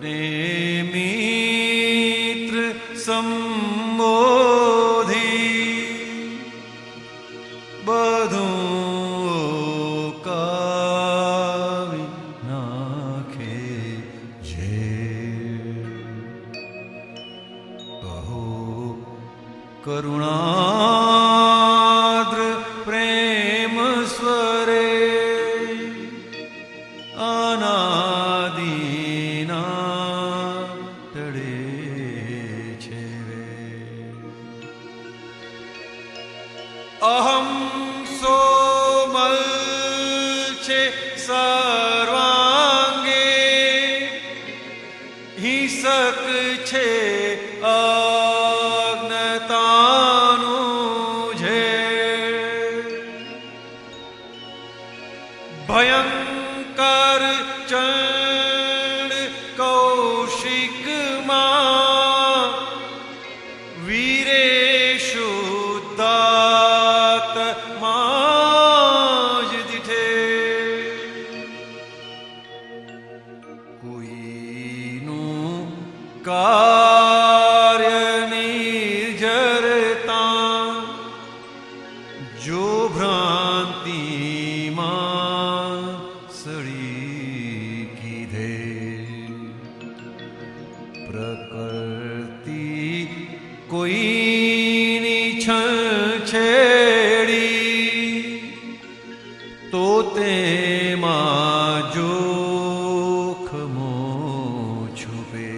અને મિત્ર સંબોધી બધું કાવી નાખે છે કહો કરુણાદ્ર અહમ સોમલ છે સર્વાંગે હિંસક છે અજ્ઞતાનું કોઈની છેડી તો તેમાં જોખમો છુપે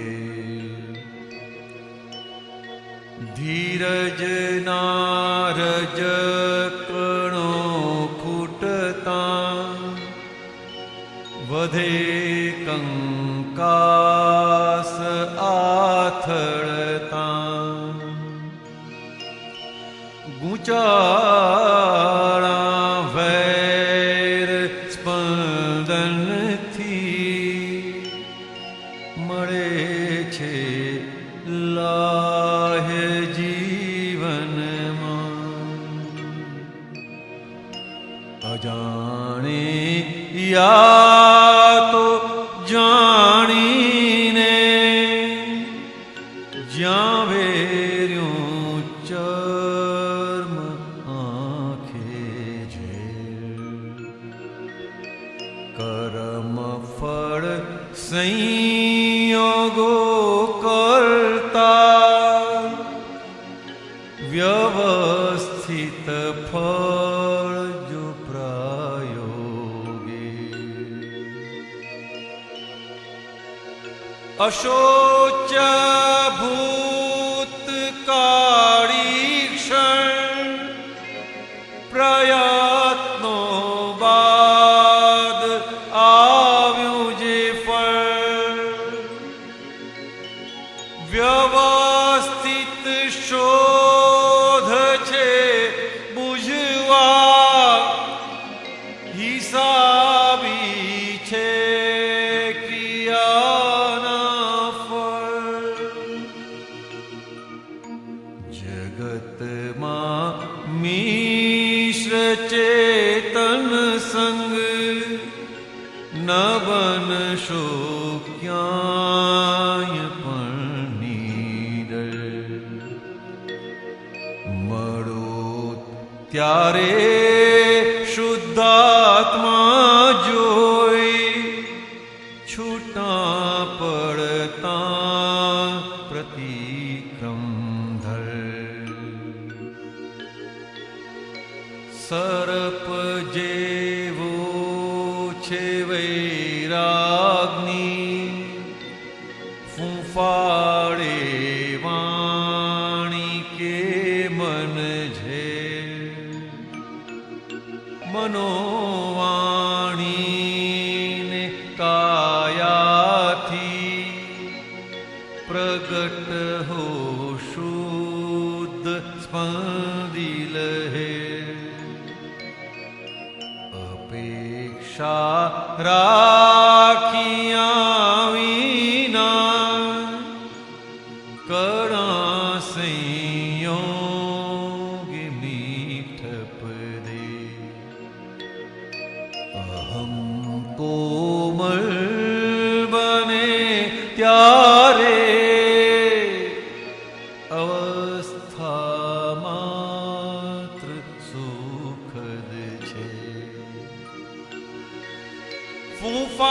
ધીરજ નારજ કણો ખૂટતા વધે ગુચાળા વૈર સ્પંદનથી મળે છે લાહ્ય જીવનમાં. અજાણે યા સંયોગો કરતા વ્યવસ્થિત ફળ જો પ્રયોગે. અશોચ ભૂતકાળી ક્ષણ પ્રયત્નો ચેતન સંગ ન બનશો પણ નીડર મળો ત્યારે શુદ્ધાત્મા છે વૈરાગની ફૂંફાડે વાણી કે મન છે. મનોવાણીને કાયાથી પ્રગટ હો શુદ્ધ સ્પંદિલ ra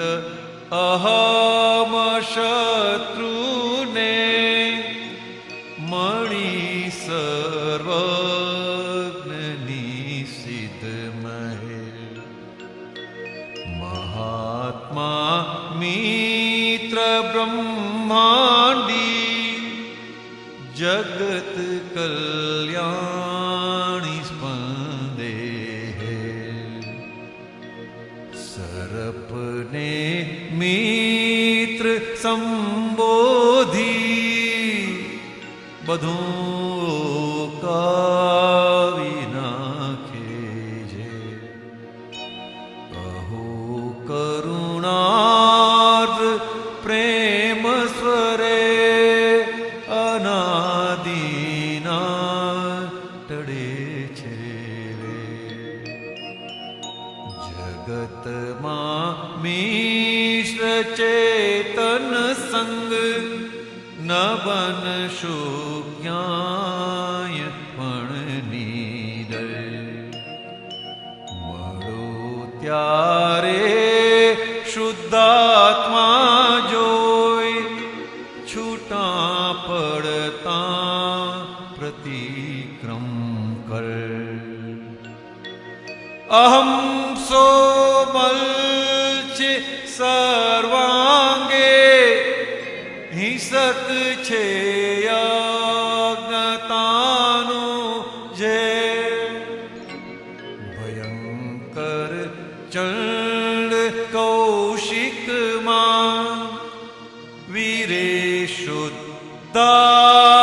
પ્રતિષ્ઠિત અહમ શત્રુને મણી સર્વજ્ઞની સિદ્ધ મહેલ. મહાત્મા મિત્ર બ્રહ્માંડી જગત કલ્યાણી મિત્ર સંબોધી. બધું કાવી નાખે છે અહો કરુણાર્દ્ર પ્રેમ સ્વરે ચેતન સંગ ન બનશો જ્ઞાય પણ નીડર મળો ત્યારે શુદ્ધાત્મા જોઈ છૂટા પડતા પ્રતિક્રમ કર અહમ હિંસક છે અજ્ઞતાનો જે ભયંકર ચંડ કૌશિકમાં વીરે શુદ્ધાત્મા